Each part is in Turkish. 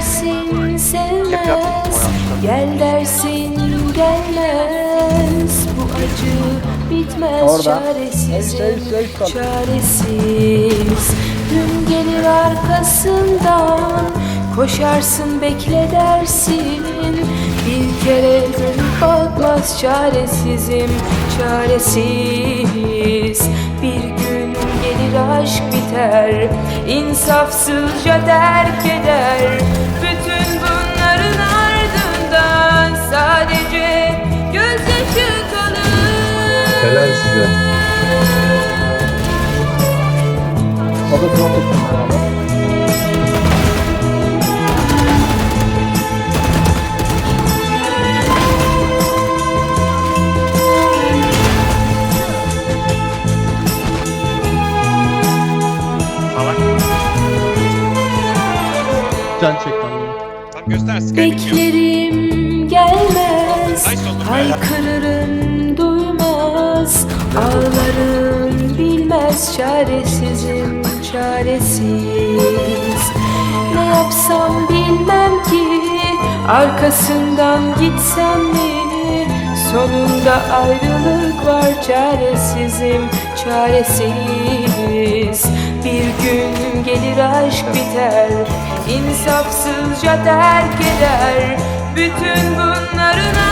dersin sevmez. Gel dersin gelmez. Bu acı bitmez Orada. çaresizim Şey, şey. Çaresiz. Gün gelir arkasından Koşarsın bekle dersin. Bir kere dönüp bakmaz çaresizim Çaresiz. Bir gün gelir aşk biter. İnsafsızca terk eder Helal size. Beraber. Salak. Can çek lan bunu. Göster. Beklerim gelmez. Haykırırım duymaz Ağlarım bilmez Çaresizim çaresiz. Ne yapsam bilmem ki Arkasından gitsem mi Sonunda ayrılık var çaresizim çaresiz Bir gün gelir aşk biter insafsızca terk eder. Bütün bunların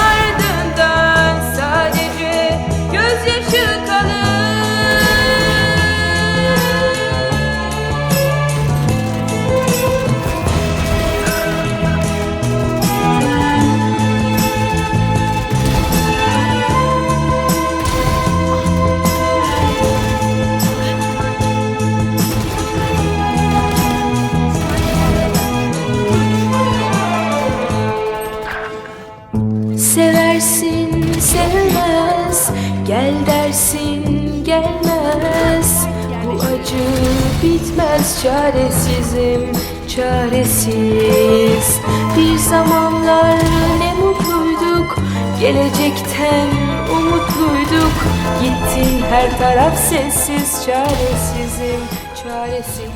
Seversin sevmez. Gel dersin gelmez. Bu acı bitmez çaresizim çaresiz. Bir zamanlar ne mutluyduk Gelecekten umutluyduk. Gittin her taraf sessiz çaresizim çaresiz